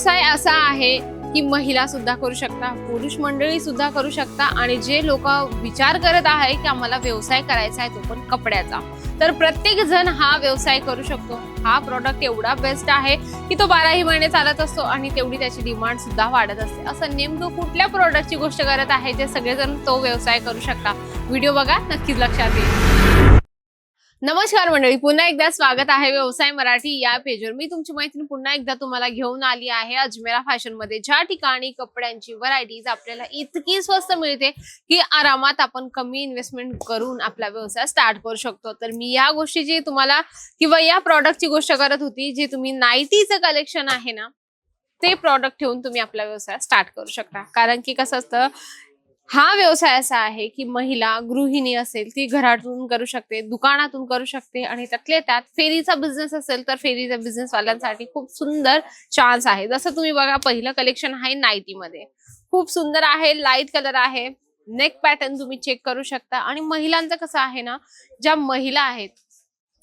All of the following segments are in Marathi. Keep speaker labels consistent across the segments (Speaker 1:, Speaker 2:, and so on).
Speaker 1: व्यवसाय असा आहे की महिला सुद्धा करू शकता पुरुष मंडळी सुद्धा करू शकता आणि जे लोक विचार करत आहे की आम्हाला व्यवसाय करायचा आहे तो पण कपड्याचा. तर प्रत्येक जण हा व्यवसाय करू शकतो. हा प्रॉडक्ट एवढा बेस्ट आहे की तो बाराही महिने चालत असतो आणि तेवढी त्याची डिमांड सुद्धा वाढत असते. असं नेमकं कुठल्या प्रॉडक्टची गोष्ट करत आहे जे सगळेजण तो व्यवसाय करू शकता? व्हिडिओ बघा नक्कीच लक्षात येईल. नमस्कार मंडळी पुन्हा एकदा स्वागत आहे व्यवसाय मराठी या पेजवर. मी तुमची मैत्रीण पुन्हा एकदा तुम्हाला घेऊन आली आहे अजमेरा फॅशनमध्ये ज्या ठिकाणी कपड्यांची व्हरायटीज आपल्याला इतकी स्वस्त मिळते की आरामात आपण कमी इन्व्हेस्टमेंट करून आपला व्यवसाय स्टार्ट करू शकतो. तर मी या गोष्टीची तुम्हाला किंवा या प्रॉडक्टची गोष्ट करत होती जे तुम्ही नाईटीचं कलेक्शन आहे ना ते प्रॉडक्ट ठेवून तुम्ही आपला व्यवसाय स्टार्ट करू शकता. कारण की कसं असतं हा व्यवसाय असा आहे की महिला गृहिणी असेल ती घरातून करू शकते दुकानातून करू शकते आणि त्यातले त्यात फेरीचा बिझनेस असेल तर फेरीचा बिझनेस वाल्यांसाठी खूप सुंदर चान्स आहे. जसं तुम्ही बघा पहिलं कलेक्शन आहे नाईटी मध्ये. खूप सुंदर आहे लाइट कलर आहे. नेक पॅटर्न तुम्ही चेक करू शकता. आणि महिलांचं कसं आहे ना ज्या महिला आहेत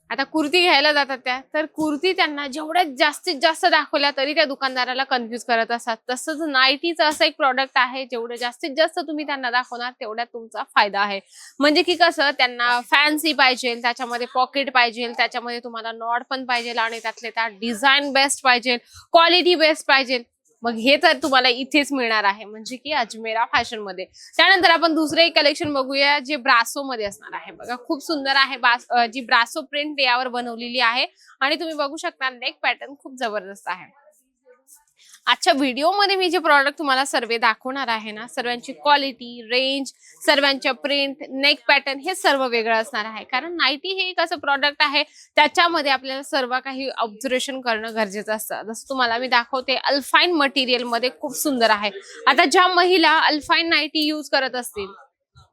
Speaker 1: आता कुर्ती घ्यायला जातात त्या तर कुर्ती त्यांना जेवढ्या जास्तीत जास्त दाखवल्या तरी त्या दुकानदाराला कन्फ्युज करत असतात. तसंच नाईटीचं असं एक प्रॉडक्ट आहे जेवढं जास्तीत जास्त तुम्ही त्यांना दाखवणार तेवढ्या तुमचा फायदा आहे. म्हणजे की कसं त्यांना फॅन्सी पाहिजे त्याच्यामध्ये पॉकेट पाहिजे त्याच्यामध्ये तुम्हाला नॉड पण पाहिजे आणि त्यातले त्या डिझाईन बेस्ट पाहिजे क्वालिटी बेस्ट पाहिजे. मग हे तर तुम्हाला इथेच मिळणार आहे. म्हणजे की अजमेरा फॅशनमध्ये. त्यानंतर आपण दुसरे एक कलेक्शन बघूया जे ब्रासो मध्ये असणार आहे. बघा खूप सुंदर आहे जी ब्रासो प्रिंट यावर बनवलेली आहे. आणि तुम्ही बघू शकता नेक पॅटर्न खूप जबरदस्त आहे. आजच्या व्हिडिओमध्ये मी जे प्रॉडक्ट तुम्हाला सर्व दाखवणार आहे ना सर्वांची क्वालिटी रेंज सर्वांच्या प्रिंट नेक पॅटर्न हे सर्व वेगळं असणार आहे. कारण नाईटी हे एक असं प्रॉडक्ट आहे त्याच्यामध्ये आपल्याला सर्व काही ऑब्झर्वेशन करणं गरजेचं असतं. जसं तुम्हाला मी दाखवते अल्फाईन मटेरियलमध्ये खूप सुंदर आहे. आता ज्या महिला अल्फाईन नाईटी यूज करत असतील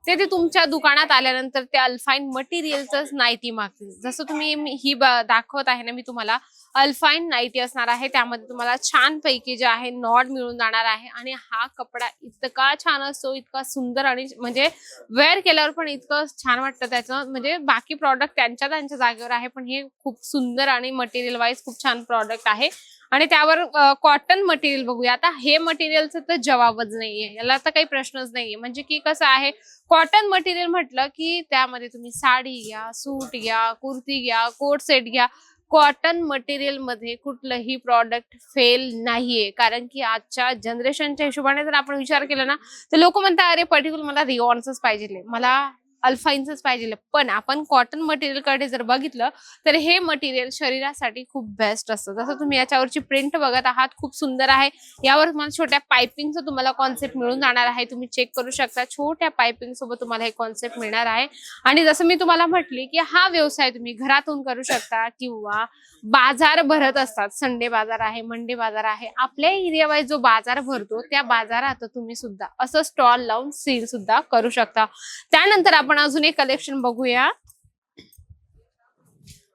Speaker 1: ते ते तुमच्या दुकानात आल्यानंतर ते अल्फाईन मटेरियलच नाईटी मागतील. जसं तुम्ही ही दाखवत आहे ना मी तुम्हाला अल्फाईन नाईटी असणार आहे. त्यामध्ये तुम्हाला छान पैकी जे आहे नॉड मिळून जाणार आहे. आणि हा कपडा इतका छान असतो इतका सुंदर आणि म्हणजे वेअर केल्यावर पण इतकं छान वाटतं त्याचं. म्हणजे बाकी प्रॉडक्ट त्यांच्या त्यांच्या जागेवर आहे पण हे खूप सुंदर आणि मटेरियल वाईज खूप छान प्रॉडक्ट आहे. आणि त्यावर कॉटन मटेरियल बघूया. आता हे मटेरियलचं तर जवाबच नाहीये. याला तर काही प्रश्नच नाहीये. म्हणजे की कसं आहे कॉटन मटेरियल म्हटलं की त्यामध्ये तुम्ही साडी घ्या सूट घ्या कुर्ती घ्या कोट सेट घ्या. कॉटन मटेरियलमध्ये कुठलंही प्रॉडक्ट फेल नाहीये. कारण की आजच्या जनरेशनच्या हिशोबाने जर आपण विचार केला ना तर लोक म्हणतात अरे पर्टिक्युलर मला रिओनच पाहिजे मला अल्फाइन्सच पाहिजे. पण आपण कॉटन मटेरियलकडे जर बघितलं तर हे मटेरियल शरीरासाठी खूप बेस्ट असतं. जसं तुम्ही याच्यावरची प्रिंट बघत आहात खूप सुंदर आहे. यावर तुम्हाला छोट्या पायपिंगचं तुम्हाला कॉन्सेप्ट मिळून जाणार आहे. तुम्ही चेक करू शकता. छोट्या पायपिंग सोबत तुम्हाला हे कॉन्सेप्ट मिळणार आहे. आणि जसं मी तुम्हाला म्हटली की हा व्यवसाय तुम्ही घरातून करू शकता किंवा बाजार भरत असतात. संडे बाजार आहे मंडे बाजार आहे. आपल्या एरिया वाईज जो बाजार भरतो त्या बाजारात तुम्ही सुद्धा असं स्टॉल लावून सेल सुद्धा करू शकता. त्यानंतर आपण अजून एक कलेक्शन बघूया.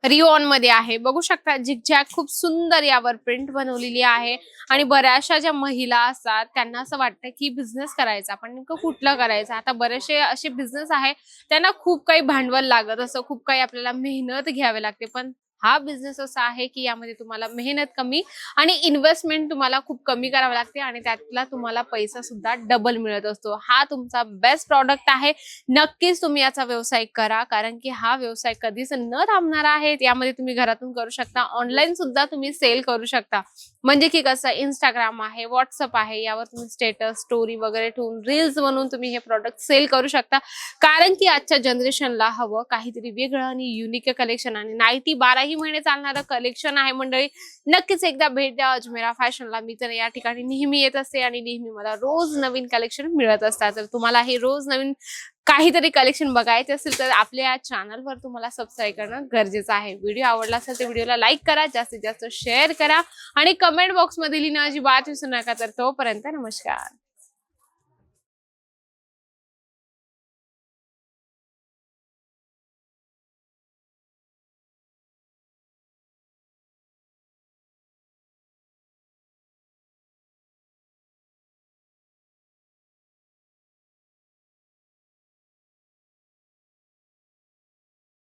Speaker 1: रिओनमध्ये आहे. बघू शकता झिकझॅक खूप सुंदर यावर प्रिंट बनवलेली आहे. आणि बऱ्याचशा ज्या महिला असतात त्यांना असं वाटतं की बिझनेस करायचा. पण नेमकं कुठलं करायचं? आता बरेचसे असे बिझनेस आहे त्यांना खूप काही भांडवल लागत असं खूप काही आपल्याला मेहनत घ्यावी लागते. पण हा बिझनेस असा आहे की यामध्ये तुम्हाला मेहनत कमी आणि इन्व्हेस्टमेंट तुम्हाला खूप कमी करावं लागते आणि त्यातला तुम्हाला पैसा सुद्धा डबल मिळत असतो. हा तुमचा बेस्ट प्रॉडक्ट आहे. नक्कीच तुम्ही याचा व्यवसाय करा कारण की हा व्यवसाय कधीच न थांबणार आहे. यामध्ये तुम्ही घरातून करू शकता. ऑनलाईन सुद्धा तुम्ही सेल करू शकता. म्हणजे की कसं इंस्टाग्राम आहे व्हॉट्सअप आहे यावर तुम्ही स्टेटस स्टोरी वगैरे ठेवून रील्स बनवून तुम्ही हे प्रॉडक्ट सेल करू शकता. कारण की आजच्या जनरेशनला हवं काहीतरी वेगळं आणि युनिक कलेक्शन आणि नाईटी काही महिने चालणारं कलेक्शन आहे मंडळी. नक्कीच एकदा भेट द्या. अजमेरा फॅशनला मी तर या ठिकाणी नेहमी येत असते आणि नेहमी मला रोज नवीन कलेक्शन मिळत असतात. तर तुम्हाला हे रोज नवीन काहीतरी कलेक्शन बघायचे असेल तर आपल्या या चॅनलवर तुम्हाला सबस्क्राईब करणं गरजेचं आहे. व्हिडिओ आवडला असेल तर व्हिडिओला लाईक करा. जास्तीत जास्त शेअर करा. आणि कमेंट बॉक्समध्ये लिहिणं अजिबात विसरू नका. तर तोपर्यंत नमस्कार.